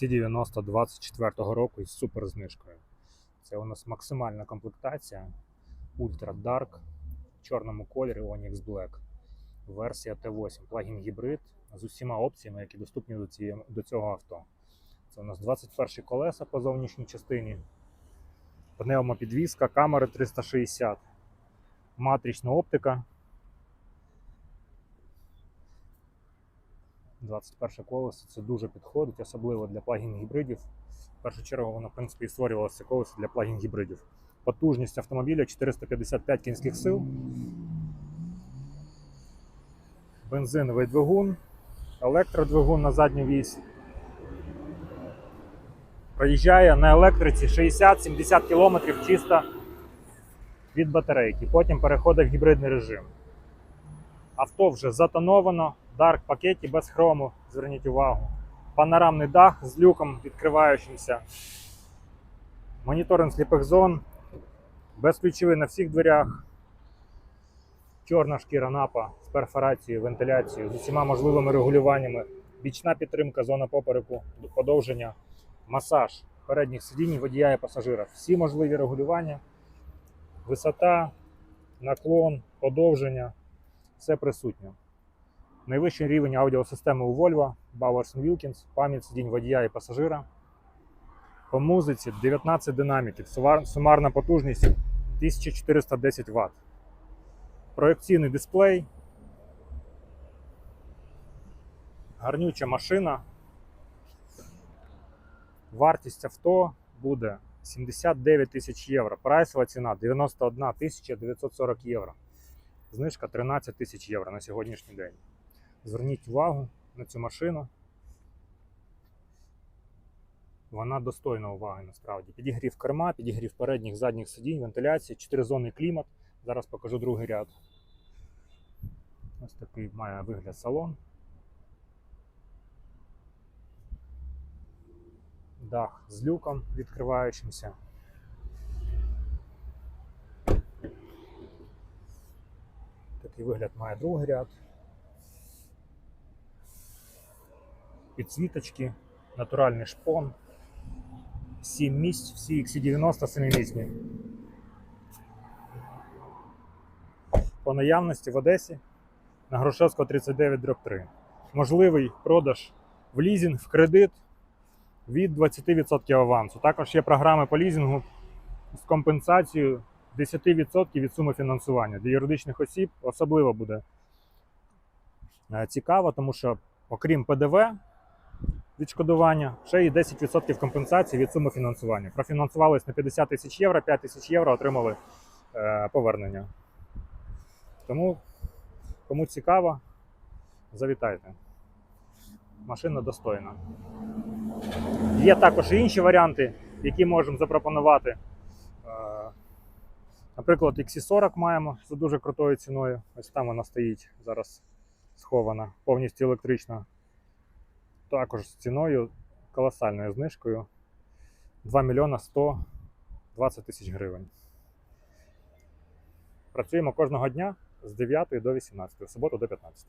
Ті-90 24 року із супер знижкою. Це у нас максимальна комплектація Ultra Dark в чорному кольорі Onyx Black. Версія Т8, плагін гібрид з усіма опціями, які доступні до, цієї, до цього авто. Це у нас 21 колеса по зовнішній частині, пневмопідвізка, камери 360, матрична оптика. 21 колесо це дуже підходить, особливо для плагін гібридів. В першу чергу воно, в принципі, і створювалося колесо для плагін гібридів. Потужність автомобіля 455 кінських сил. Бензиновий двигун, електродвигун на задню вісь. Проїжджає на електриці 60-70 км чисто від батарейки. Потім переходить в гібридний режим. Авто вже затоновано, дарк пакеті без хрому, зверніть увагу. Панорамний дах з люком відкриваючимся. Моніторинг сліпих зон, безключовий на всіх дверях. Чорна шкіра напа з перфорацією, вентиляцією, з усіма можливими регулюваннями, бічна підтримка, зона попереку, подовження, масаж передніх сидінь, водія і пасажира. Всі можливі регулювання, висота, наклон, подовження все присутнє. Найвищий рівень аудіосистеми у Volvo, Bowers Wilkins, пам'ять сидінь водія і пасажира. По музиці 19 динаміків, сумарна потужність 1410 Вт. Проекційний дисплей. Гарнюча машина. Вартість авто буде 79 тисяч євро. Прайсова ціна 91 тисяча 940 євро. Знижка 13 тисяч євро на сьогоднішній день. Зверніть увагу на цю машину. Вона достойна уваги насправді. Підігрів керма, підігрів передніх задніх сидінь, вентиляція, 4 зони клімат. Зараз покажу другий ряд. Ось такий має вигляд салон. Дах з люком відкриваючимся. Такий вигляд має другий ряд. Підсвіточки, натуральний шпон. 7 місць, всі XC90 7-місні. По наявності в Одесі на Грушевського 39 дроб 3. Можливий продаж в лізинг, в кредит від 20% авансу. Також є програми по лізингу з компенсацією 10% від суми фінансування. Для юридичних осіб особливо буде е, цікаво, тому що окрім ПДВ відшкодування, ще й 10% компенсації від суми фінансування. Профінансувались на 50 тисяч євро, 5 тисяч євро отримали е, повернення. Тому, кому цікаво, завітайте. Машина достойна. Є також і інші варіанти, які можемо запропонувати. Е, Наприклад, XC40 маємо за дуже крутою ціною. Ось там вона стоїть зараз схована, повністю електрична. Також з ціною колосальною знижкою 2 мільйона 120 тисяч гривень. Працюємо кожного дня з 9 до 18, в суботу до 15.